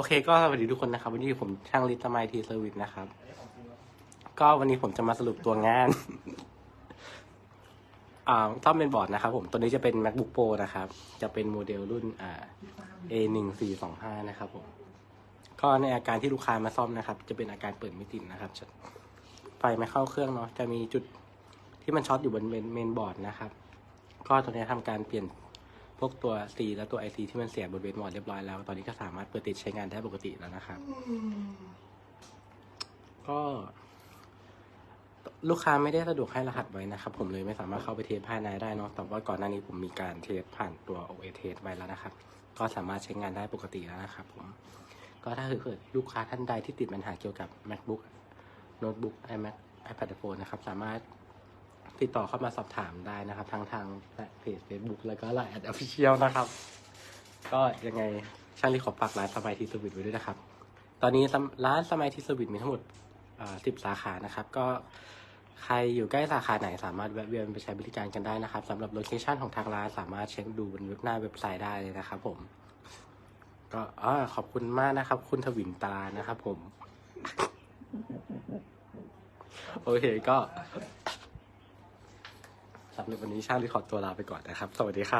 โอเคก็สวัสดีทุกคนนะครับ วันนี้ผมช่างลิตไมทีเซอร์วิสนะครับ ก็วันนี้ผมจะมาสรุปตัวงานอ่าซ่อมเป็นบอร์ดนะครับ ผมตัวนี้จะเป็น macbook pro นะครับ จะเป็นโมเดลรุ่นอ่า a หนึ่งสี่สองห้านะครับผมก็ในอาการที่ลูกค้ามาซ่อมนะครับ จะเป็นอาการเปิดไม่ติดนะครับไฟไม่เข้าเครื่องเนาะจะมีจุดที่มันช็อตอยู่บนเมนเมนบอร์ดนะครับ ก็ตอนนี้ทำการเปลี่ยน พวกตัว C และตัว IC ที่มันเสียบนเมนบอร์ดเรียบร้อยแล้ว ตอนนี้ก็สามารถเปิดติดใช้งานได้ปกติแล้วนะครับ ก็ ลูกค้าไม่ได้สะดวกให้รหัสไว้นะครับ ผมเลยไม่สามารถเข้าไปเทสภายในได้เนาะแต่ว่าก่อนหน้านี้ผมมีการเทสผ่านตัว OA เทสไว้แล้วนะครับ ก็สามารถใช้งานได้ปกติแล้วนะครับ ผม ก็ถ้าเกิดลูกค้าท่านใดที่ติดปัญหาเกี่ยวกับ macbook notebook imac ipad iphone นะครับ สามารถ ติดต่อเข้ามาสอบถามได้นะครับ ทั้งทางเพจ Facebook แล้วก็ Line แอด official นะครับ ก็ยังไงช่างรีขอฝากร้านสมัยทีสวิตไว้ด้วยนะครับ ตอนนี้ร้านสมัยทีสวิตมีทั้งหมดสิบสาขานะครับ ก็ใครอยู่ใกล้สาขาไหนสามารถแวะเวียนไปใช้บริการกันได้นะครับสำหรับโลเคชันของทางร้านสามารถเช็คดูบนหน้าเว็บไซต์ได้เลยนะครับ ผม ก็อขอบคุณมากนะครับ คุณทวินตานะครับ ผม โอเคก็ สำหรับวันนี้ช่างรีขอตัวลาไปก่อนนะครับ สวัสดีครับ